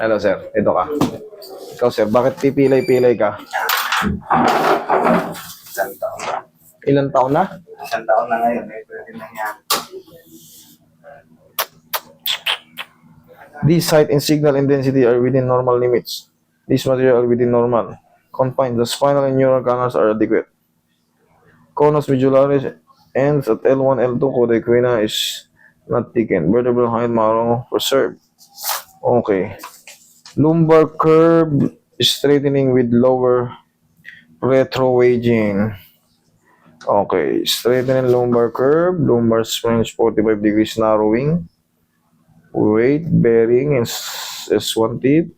Hello, sir. Ito ka. Ikaw, sir, bakit pipilay-pilay ka? Isang taon na. Ilan taon na? Isang taon na ngayon, eh, pwede na yan. These height and signal intensity are within normal limits. These material are within normal. Confined. The spinal and neural canals are adequate. Conus medullaris ends at L1, L2. Coda equina is not thickened. Vertebral height marrow preserved. Okay. Lumbar curve straightening with lower retrowaging. Okay. Straightening lumbar curve. Lumbar spine is 45 degrees narrowing. Weight bearing is S1 tip.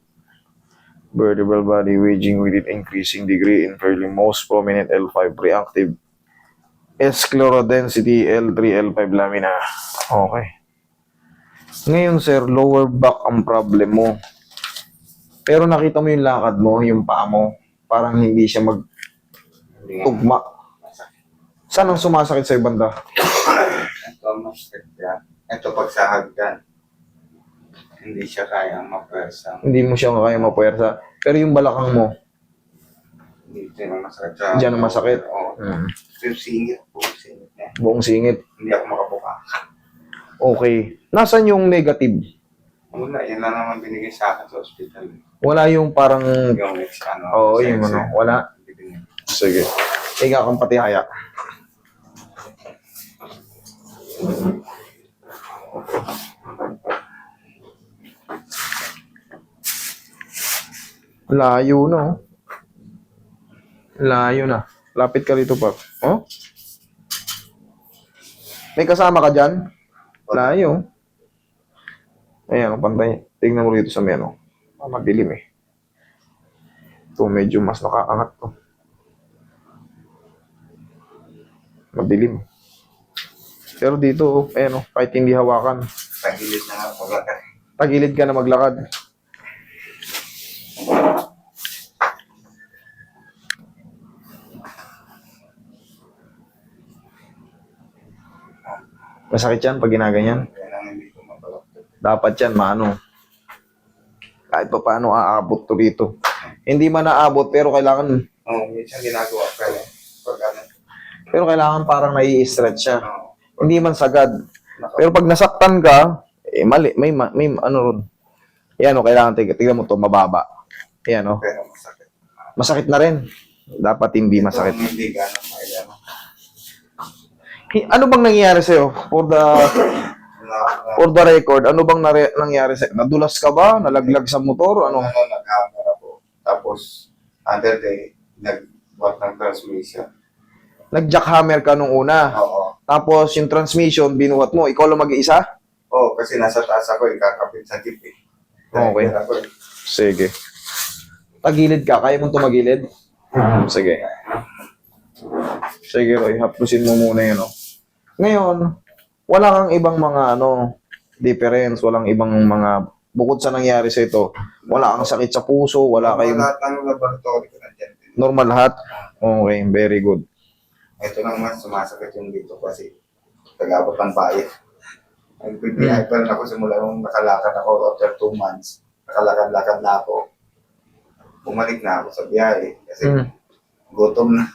Vertebral body waging with increasing degree in fairly most prominent L5 reactive. Sclerodensity L3, L5 lamina. Okay. Ngayon sir, lower back ang problem mo. Pero nakita mo yung lakad mo, yung paa mo, parang hindi siya Hindi nga. magtugma. Saan ang sumasakit sa banda? Ito, yan. Ito, pag sa hagdan, hindi siya kaya mapwersa. Hindi mo siya kaya mapuwersa. Pero yung balakang mo, Dito yung masakit sa... Diyan ang masakit? Oo. mm, Yung singit po, singit buong singit. Hindi ako makabuka. Okay. Nasaan yung negative? Wala, yan lang naman binigay sa akin sa hospital. Wala yung parang... Yung ex, ano. Oo, yung ano, wala. Sige. Higa kang pati haya. Layo na, oh. Layo na. Lapit ka rito, Pap. Oh? May kasama ka dyan? Layo. Ayan, pantay. Tingnan mo rito sa meno. Ah, madilim eh. Ito, medyo mas nakaangat to. Madilim. Pero dito, oh, ayan oh, kahit hindi hawakan, Tagilid na lang. tagilid ka na maglakad. Masakit yan pag ginaganyan. Kaya lang hindi ko mabalaktot. Dapat yan, maano. Kahit pa paano aabot to dito. Hindi man naabot, pero kailangan, Oo, minsan ginagawa ko eh. Pag ano. pero kailangan parang nai-stretch siya. Hindi man sagad. Pero pag nasaktan ka, eh mali, may, ma- may ano ron. Yan o, kailangan tig tignan mo to mababa. Yan o. Pero masakit. Masakit na rin. Dapat hindi masakit. Ito, Hindi gano'ng mailano. Hi- Ano bang nangyayari sa'yo? For the, Na, na, for the record, ano bang nare- nangyari sa'yo? Nadulas ka ba? Nalaglag sa motor? Ano? ano, nag-hammer ako. Tapos, other day, nag-work ng transmission. Nag-jackhammer ka nung una. Oo. Tapos yung transmission, binuhat mo. Ikaw lang mag-iisa? Oo, kasi nasa taas ako, eh, kakapit sa jeep eh. Okay. Nahihirap ako eh. Sige. Tagilid ka? Kaya mong tumagilid? Sige. Sige, Roy. Haplusin mo muna yun, oh. Ngayon, wala kang ibang mga, ano, difference. Walang ibang mga, bukod sa nangyari sa ito, wala kang sakit sa puso, wala kayong Lahat ng laboratory ko nandiyan din. normal lahat. Okay, very good. Ito lang mas sumasakit yung dito kasi tagabot ng bayad. Nag-PPI pa rin ako simula nung nakalakad ako after two months. Nakalakad-lakad na ako. Bumalik na ako sa biyahe kasi Mm. gutom na.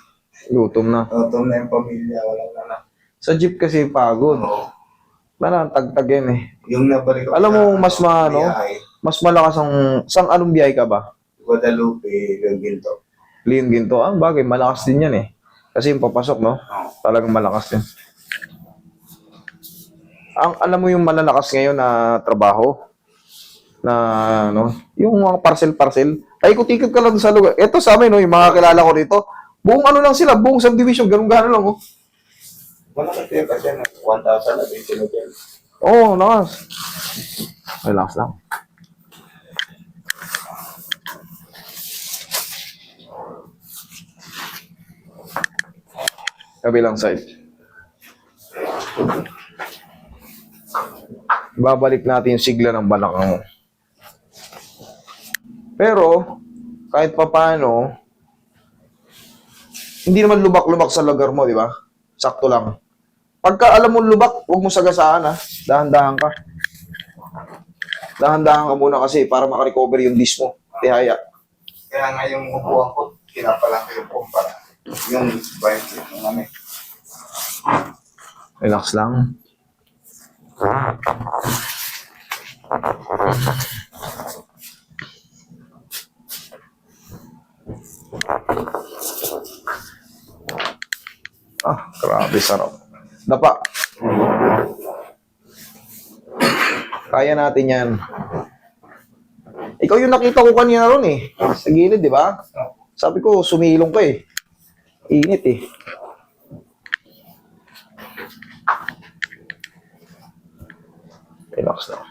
Gutom na. Gutom na yung pamilya. Walang na na. Sa jeep kasi pagod. Oo. Wala, tagtag yan eh. Yung nabalik Alam mo, mas maano? biyahe, Mas malakas ang, sang anong biyahe ka ba? Guadalupe, yung ginto. Lean ginto. Ah, bagay, malakas din yan eh. Kasi yung papasok, no? Talagang malakas din. Ang alam mo yung malalakas ngayon na trabaho na ano, yung mga parcel-parcel, ay ikot-ikot ka lang sa lugar. Ito sa amin, no, yung mga kilala ko dito, buong ano lang sila, buong subdivision, ganun gano'n lang, oh. Wala kasi kasi 1,000 na sila dyan. Oo, oh, lakas. Relax lang. Kabilang side. Babalik natin yung sigla ng balakang mo. Pero, kahit papano, hindi naman lubak-lubak sa lugar mo, di ba? Sakto lang. Pagka alam mo lubak, huwag mo sagasaan ha. Dahan-dahan ka. Dahan-dahan ka muna kasi para makarecover yung disc mo. Tihaya. Kaya nga yung upuan ko, kinapalang ko yung kumpara. Yung bike, yung ano. Relax lang. Ah, grabe sarap. Dapa. Kaya natin yan. Ikaw yung nakita ko kanina ron eh. Sa gilid, di ba? Sabi ko, sumilong ka eh. Init eh. Relax lang.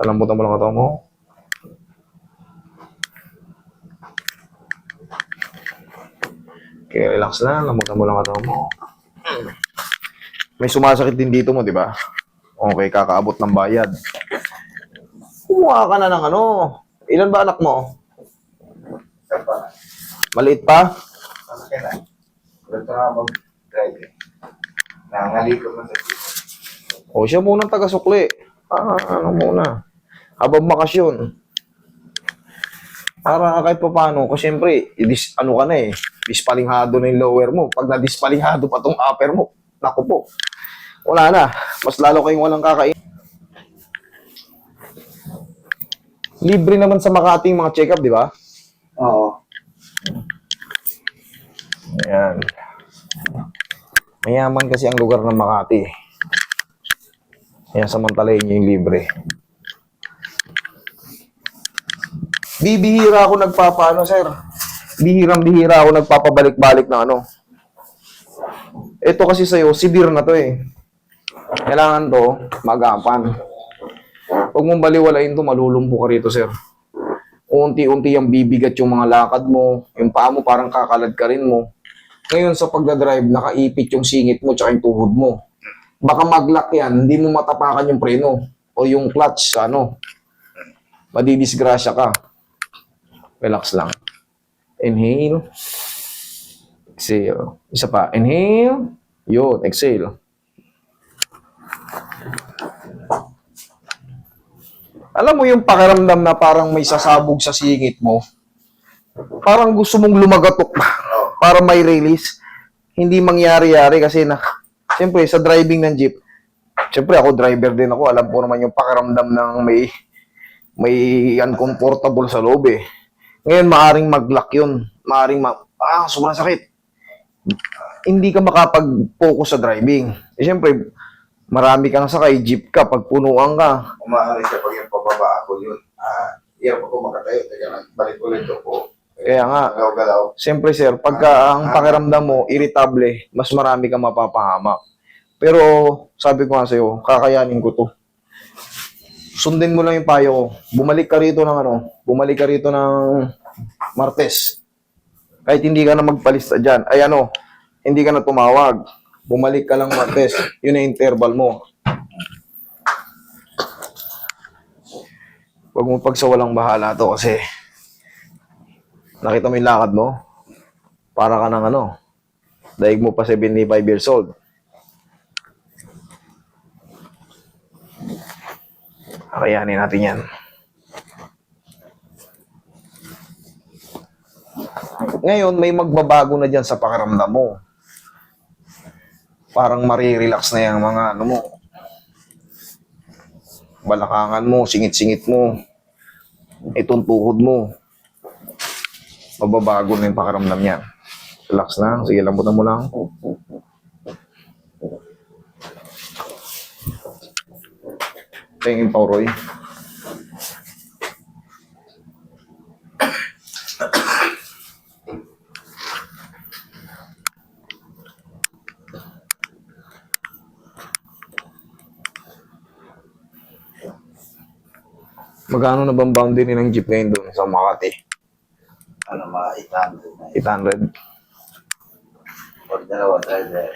Alambutan mo lang katawan mo. Okay, relax lang. Alambutan mo lang katawan mo. May sumasakit din dito mo, di ba? Okay, kakaabot ng bayad. Kumuha ka na ng ano. Ilan ba anak mo? Maliit pa? Kaya na? Gusto na mag-drive eh. Nangaliko. O siya muna ang taga-sukli. Ah, ano muna. Habang bakasyon. Para kahit pa paano, kasi syempre, idis, ano ka na eh, dispalinghado na yung lower mo. Pag na-dispalinghado pa tong upper mo, naku po. Wala na. Mas lalo kayong walang kakain. Libre naman sa Makati yung mga check-up, di ba? Oo. Ayan. Mayaman kasi ang lugar ng Makati. Ayan, samantalayin niyo yung libre. Bibihira ako nagpapaano, sir. Bihirang-bihira ako nagpapabalik-balik na ano. Ito kasi sa'yo, severe na to eh. Kailangan to, magapan. Huwag mong baliwalain to, malulumpo ka rito, sir. Unti-unti yung bibigat yung mga lakad mo, yung paa mo parang kakalad ka rin mo. Ngayon sa pagdadrive, nakaipit yung singit mo tsaka yung tuhod mo. Baka mag-lock yan, hindi mo matapakan yung preno o yung clutch, ano. Madidisgrasya ka. Relax lang. Inhale. Exhale. Isa pa. Inhale. Yun, exhale. Alam mo yung pakiramdam na parang may sasabog sa singit mo? Parang gusto mong lumagatok para may release. Hindi mangyari-yari kasi na, siyempre sa driving ng jeep, siyempre ako driver din ako, alam ko naman yung pakiramdam ng may may uncomfortable sa loob eh. Ngayon, maaring mag-lock yun. Maaring ma... Ah, sobrang sakit. Hindi ka makapag-focus sa driving. Eh, siyempre, marami kang sakay, jeep ka, pag punuan ka. Umaalis siya pag yung pababa ako yun. Ah, iya pa ko makatayo. Teka lang, balik ulit ako. Kaya nga, Galaw-galaw. Siyempre sir, pagka ang pakiramdam mo irritable, mas marami kang mapapahamak. Pero sabi ko nga sa'yo, kakayanin ko to. Sundin mo lang yung payo ko. Bumalik ka rito ng ano, bumalik ka rito ng Martes. Kahit hindi ka na magpalista dyan. Ay ano, hindi ka na tumawag. Bumalik ka lang Martes. Yun ang interval mo. Huwag mo pagsawalang bahala to kasi Nakita mo yung lakad mo? Para ka ng ano? Daig mo pa 75 years old. Kakayanin natin yan. Ngayon, may magbabago na dyan sa pakiramdam mo. Parang marirelax na yung mga ano mo. Balakangan mo, singit-singit mo. Itong tuhod mo mababago na yung pakiramdam niya. Relax lang. Sige, lambutan mo lang. Tingin pa, Roy. Magkano na bang boundary ng jeep ngayon doon sa Makati? Ano, mga 800 na 800. yun. Pag dalawa, driver,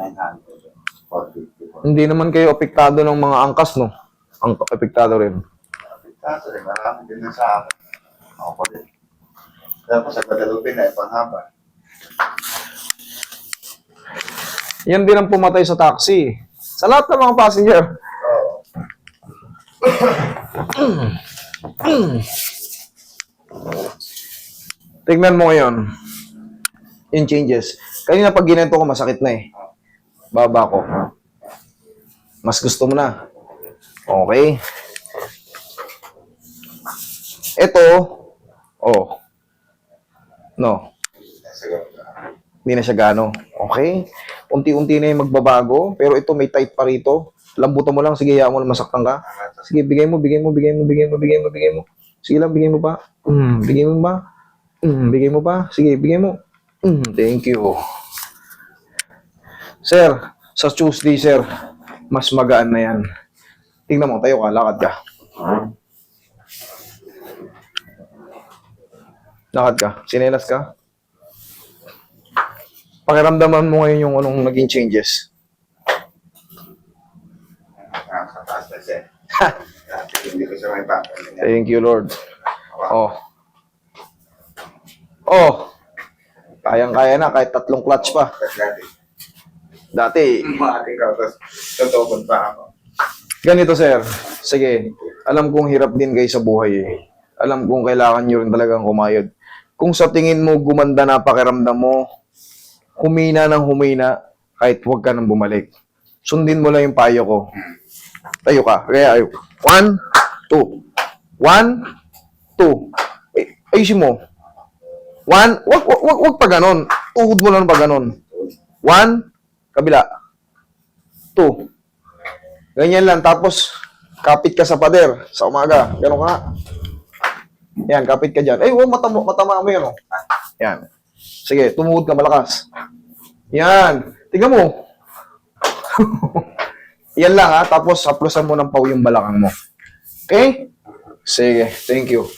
900. 450. Hindi naman kayo apektado ng mga angkas, no? Ang apektado rin. Kaso rin, marami din sa akin. Ako pa din. Tapos sa Guadalupe na, panghaba. Yan din ang pumatay sa taxi. Sa lahat ng mga passenger. Oo. Tignan mo ngayon. Yung changes. Kanina pag ginento ko, masakit na eh. Baba ko. Mas gusto mo na. Okay. Ito. Oh. No. Hindi na siya gano. Okay. Unti-unti na yung magbabago. Pero ito may tight pa rito. Lambutan mo lang. Sige, hayaan mo na masaktan ka. Sige, bigay mo, bigay mo, bigay mo, bigay mo, bigay mo, bigay mo. Sige lang, bigay mo pa. Mm, bigay mo ba? Mm, bigay mo pa. Sige, bigay mo. Mm, thank you. Sir, sa Tuesday, sir, mas magaan na yan. Tingnan mo, tayo ka, lakad ka. Lakad ka, sinelas ka. Pakiramdaman mo ngayon yung anong naging changes. Dati. Thank you, Lord. Oh. Oh. Kayang-kaya na kahit tatlong clutch pa. Dati, Dati, Umati ka, tapos tutubon pa ako. Ganito sir. Sige, alam kong hirap din kayo sa buhay eh. Alam kong kailangan nyo rin talagang kumayod. Kung sa tingin mo gumanda na pakiramdam mo, humina ng humina, kahit huwag ka nang bumalik. Sundin mo lang yung payo ko. Tayo ka. Kaya ayo. One, two. One, two. Ay, ayusin mo. One, wag, wag, wag, wag pa ganon. Tuhod mo lang pa ganon. One, kabila. Two. Ganyan lang. Tapos, kapit ka sa pader sa umaga. Ganon ka. Yan, kapit ka dyan. Ay, oh, mata mo, matama mo yan, oh. Yan. Sige, tumuhod ka malakas. Yan. Tingnan mo. Yan lang, ha. Tapos, haplusan mo ng pau yung balakang mo. Okay? Sige, thank you.